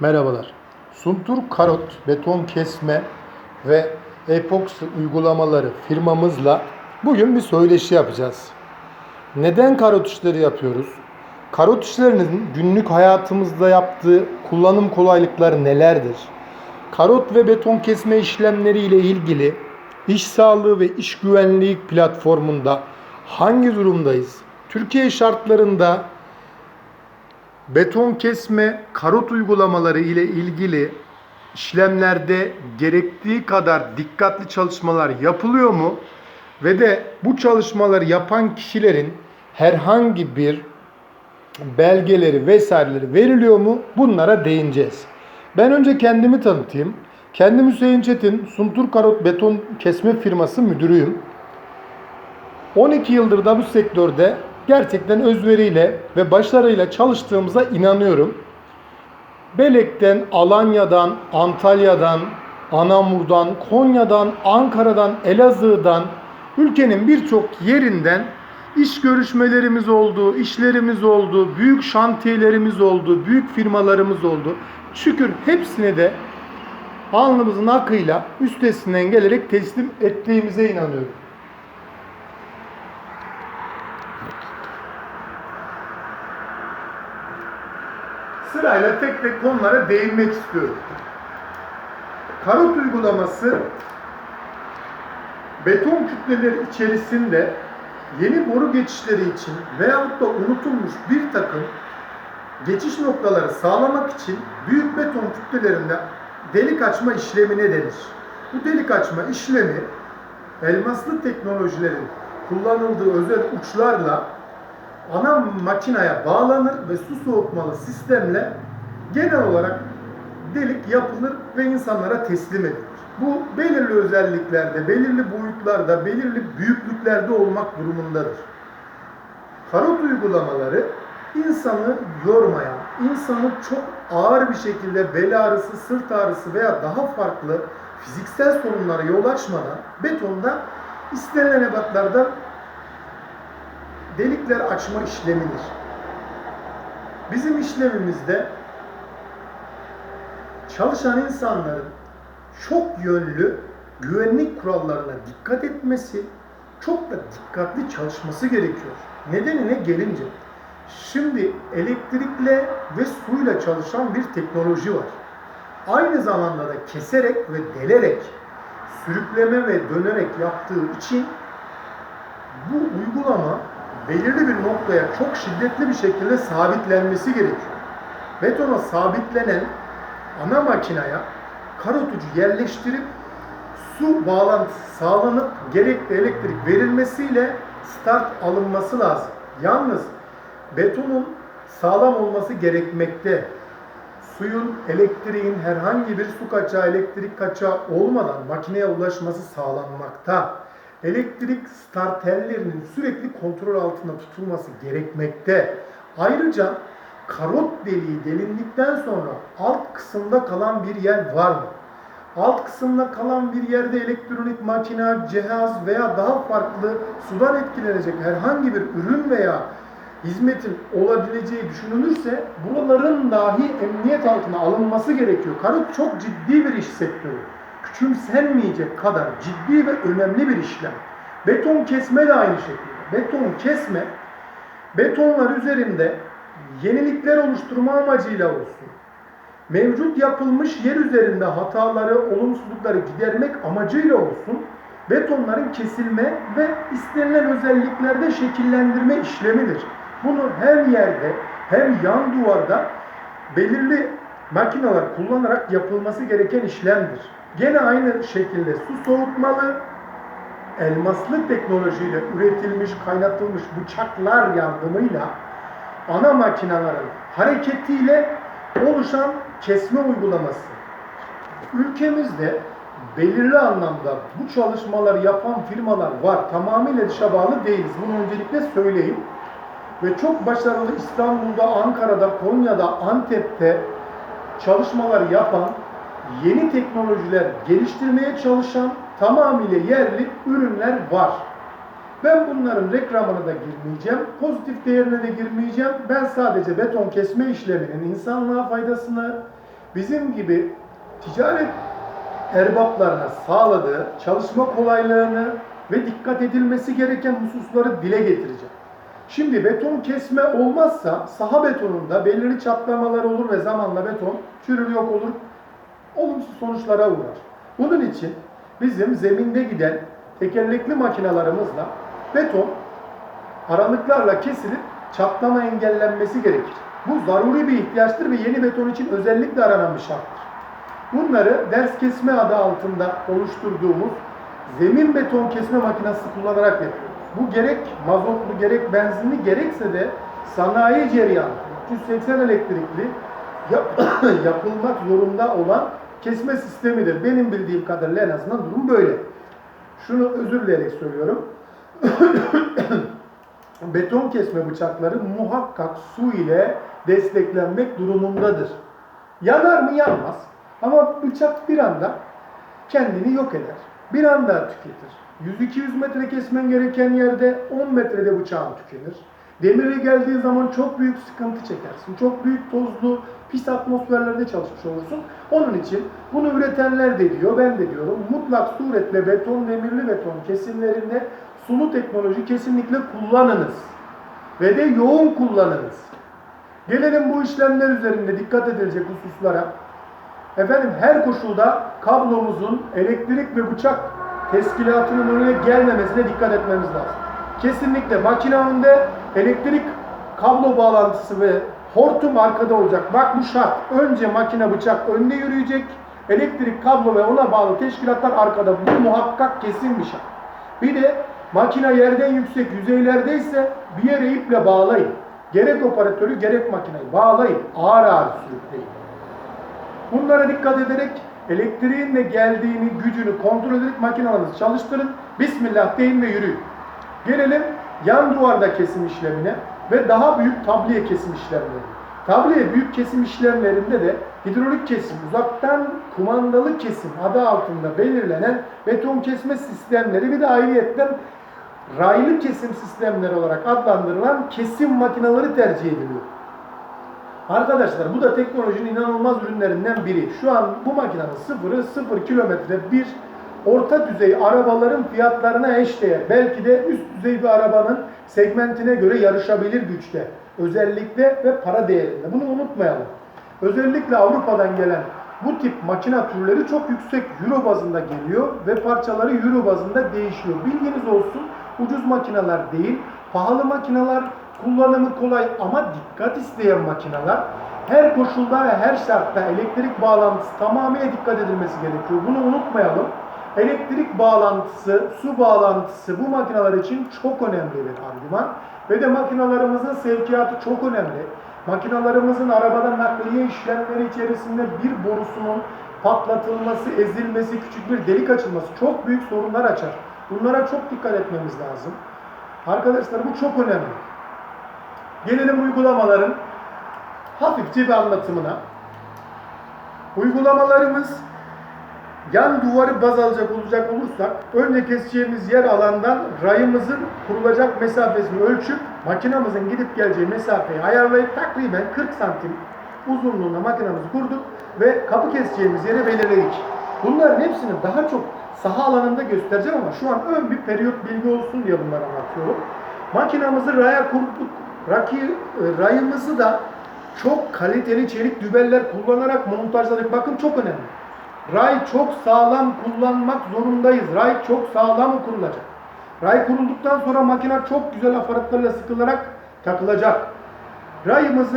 Merhabalar. Suntur Karot beton kesme ve epoksi uygulamaları firmamızla bugün bir söyleşi yapacağız. Neden karot işleri yapıyoruz? Karot işlerinin günlük hayatımızda yaptığı kullanım kolaylıkları nelerdir? Karot ve beton kesme işlemleri ile ilgili iş sağlığı ve iş güvenliği platformunda hangi durumdayız? Türkiye şartlarında beton kesme, karot uygulamaları ile ilgili işlemlerde gerektiği kadar dikkatli çalışmalar yapılıyor mu? Ve de bu çalışmaları yapan kişilerin herhangi bir belgeleri vesaireleri veriliyor mu? Bunlara değineceğiz. Ben önce kendimi tanıtayım. Kendim Hüseyin Çetin, Suntur Karot Beton Kesme firması müdürüyüm. 12 yıldır da bu sektörde gerçekten özveriyle ve başarıyla çalıştığımıza inanıyorum. Belek'ten, Alanya'dan, Antalya'dan, Anamur'dan, Konya'dan, Ankara'dan, Elazığ'dan, ülkenin birçok yerinden iş görüşmelerimiz oldu, işlerimiz oldu, büyük şantiyelerimiz oldu, büyük firmalarımız oldu. Şükür hepsine de alnımızın akıyla üstesinden gelerek teslim ettiğimize inanıyorum. Sırayla tek tek konulara değinmek istiyorum. Karot uygulaması beton kütleleri içerisinde yeni boru geçişleri için veyahut da unutulmuş bir takım geçiş noktaları sağlamak için büyük beton kütlelerinde delik açma işlemine denir. Bu delik açma işlemi elmaslı teknolojilerin kullanıldığı özel uçlarla ana makineye bağlanır ve su soğutmalı sistemle genel olarak delik yapılır ve insanlara teslim edilir. Bu belirli özelliklerde, belirli boyutlarda, belirli büyüklüklerde olmak durumundadır. Karot uygulamaları insanı yormayan, insanı çok ağır bir şekilde bel ağrısı, sırt ağrısı veya daha farklı fiziksel sorunlara yol açmadan betonda istenilen ebatlarda delikler açma işlemidir. Bizim işlemimizde çalışan insanların çok yönlü güvenlik kurallarına dikkat etmesi, çok da dikkatli çalışması gerekiyor. Nedenine gelince, şimdi elektrikle ve suyla çalışan bir teknoloji var. Aynı zamanda da keserek ve delerek, sürükleme ve dönerek yaptığı için bu uygulama belirli bir noktaya çok şiddetli bir şekilde sabitlenmesi gerekiyor. Betona sabitlenen ana makinaya karotucu yerleştirip su bağlantısı sağlanıp gerekli elektrik verilmesiyle start alınması lazım. Yalnız betonun sağlam olması gerekmekte. Suyun, elektriğin herhangi bir su kaçağı, elektrik kaçağı olmadan makineye ulaşması sağlanmakta elektrik starterlerinin sürekli kontrol altında tutulması gerekmekte. Ayrıca karot deliği delindikten sonra alt kısımda kalan bir yer var mı? Alt kısımda kalan bir yerde elektronik makine, cihaz veya daha farklı sudan etkilenecek herhangi bir ürün veya hizmetin olabileceği düşünülürse buraların dahi emniyet altına alınması gerekiyor. Karot çok ciddi bir iş sektörü küçümsenmeyecek kadar ciddi ve önemli bir işlem. Beton kesme de aynı şekilde. Beton kesme, betonlar üzerinde yenilikler oluşturma amacıyla olsun. Mevcut yapılmış yer üzerinde hataları, olumsuzlukları gidermek amacıyla olsun. Betonların kesilme ve istenilen özelliklerde şekillendirme işlemidir. Bunu hem yerde hem yan duvarda belirli makineler kullanarak yapılması gereken işlemdir. Gene aynı şekilde su soğutmalı, elmaslı teknolojiyle üretilmiş, kaynatılmış bıçaklar yardımıyla ana makinelerin hareketiyle oluşan kesme uygulaması. Ülkemizde belirli anlamda bu çalışmaları yapan firmalar var. Tamamıyla dışa bağlı değiliz. Bunu öncelikle söyleyeyim. Ve çok başarılı İstanbul'da, Ankara'da, Konya'da, Antep'te çalışmalar yapan yeni teknolojiler geliştirmeye çalışan tamamıyla yerli ürünler var. Ben bunların reklamına da girmeyeceğim, pozitif değerine de girmeyeceğim. Ben sadece beton kesme işleminin insanlığa faydasını, bizim gibi ticaret erbaplarına sağladığı çalışma kolaylığını ve dikkat edilmesi gereken hususları dile getireceğim. Şimdi beton kesme olmazsa saha betonunda belirli çatlamalar olur ve zamanla beton çürür yok olur, olumsuz sonuçlara uğrar. Bunun için bizim zeminde giden tekerlekli makinalarımızla beton aralıklarla kesilip çatlama engellenmesi gerekir. Bu zaruri bir ihtiyaçtır ve yeni beton için özellikle aranan bir şarttır. Bunları ders kesme adı altında oluşturduğumuz zemin beton kesme makinesi kullanarak yapıyoruz. Bu gerek mazotlu, gerek benzinli, gerekse de sanayi cereyan 380 elektrikli yap- yapılmak zorunda olan kesme sistemidir. Benim bildiğim kadarıyla en azından durum böyle. Şunu özür dileyerek söylüyorum. beton kesme bıçakları muhakkak su ile desteklenmek durumundadır. Yanar mı yanmaz. Ama bıçak bir anda kendini yok eder. Bir anda tüketir. 100-200 metre kesmen gereken yerde 10 metrede bıçağın tükenir. Demire geldiği zaman çok büyük sıkıntı çekersin. Çok büyük tozlu, pis atmosferlerde çalışmış olursun. Onun için bunu üretenler de diyor, ben de diyorum. Mutlak suretle beton, demirli beton kesimlerinde sulu teknoloji kesinlikle kullanınız. Ve de yoğun kullanınız. Gelelim bu işlemler üzerinde dikkat edilecek hususlara. Efendim her koşulda kablomuzun elektrik ve bıçak teskilatının önüne gelmemesine dikkat etmemiz lazım. Kesinlikle makine önde elektrik kablo bağlantısı ve hortum arkada olacak. Bak bu şart. Önce makine bıçak önde yürüyecek. Elektrik kablo ve ona bağlı teşkilatlar arkada. Bu muhakkak kesin bir şart. Bir de makine yerden yüksek yüzeylerdeyse bir yere iple bağlayın. Gerek operatörü gerek makineyi bağlayın. Ağır ağır sürükleyin. Bunlara dikkat ederek elektriğin de geldiğini, gücünü kontrol ederek makinelerinizi çalıştırın. Bismillah deyin ve yürüyün. Gelelim yan duvarda kesim işlemine ve daha büyük tabliye kesim işlemleri. Tabliye büyük kesim işlemlerinde de hidrolik kesim, uzaktan kumandalı kesim adı altında belirlenen beton kesme sistemleri bir de ayrıyetten raylı kesim sistemleri olarak adlandırılan kesim makineleri tercih ediliyor. Arkadaşlar bu da teknolojinin inanılmaz ürünlerinden biri. Şu an bu makinenin sıfırı 0 kilometre bir orta düzey arabaların fiyatlarına eşdeğer. Belki de üst düzey bir arabanın segmentine göre yarışabilir güçte. Özellikle ve para değerinde. Bunu unutmayalım. Özellikle Avrupa'dan gelen bu tip makina türleri çok yüksek euro bazında geliyor ve parçaları euro bazında değişiyor. Bilginiz olsun ucuz makineler değil, pahalı makineler, kullanımı kolay ama dikkat isteyen makineler. Her koşulda ve her şartta elektrik bağlantısı tamamıyla dikkat edilmesi gerekiyor. Bunu unutmayalım. Elektrik bağlantısı, su bağlantısı bu makineler için çok önemli bir argüman. Ve de makinalarımızın sevkiyatı çok önemli. Makinalarımızın arabada nakliye işlemleri içerisinde bir borusunun patlatılması, ezilmesi, küçük bir delik açılması çok büyük sorunlar açar. Bunlara çok dikkat etmemiz lazım. Arkadaşlar bu çok önemli. Gelelim uygulamaların hafifçe bir anlatımına. Uygulamalarımız yan duvarı baz alacak olacak olursak önce keseceğimiz yer alandan rayımızın kurulacak mesafesini ölçüp makinamızın gidip geleceği mesafeyi ayarlayıp takriben 40 santim uzunluğunda makinamızı kurduk ve kapı keseceğimiz yeri belirledik. Bunların hepsini daha çok saha alanında göstereceğim ama şu an ön bir periyot bilgi olsun diye bunları anlatıyorum. Makinamızı raya kurduk. Raki, e, rayımızı da çok kaliteli çelik dübeller kullanarak montajladık. Bakın çok önemli. Ray çok sağlam kullanmak zorundayız. Ray çok sağlam kurulacak. Ray kurulduktan sonra makine çok güzel aparatlarla sıkılarak takılacak. Rayımızı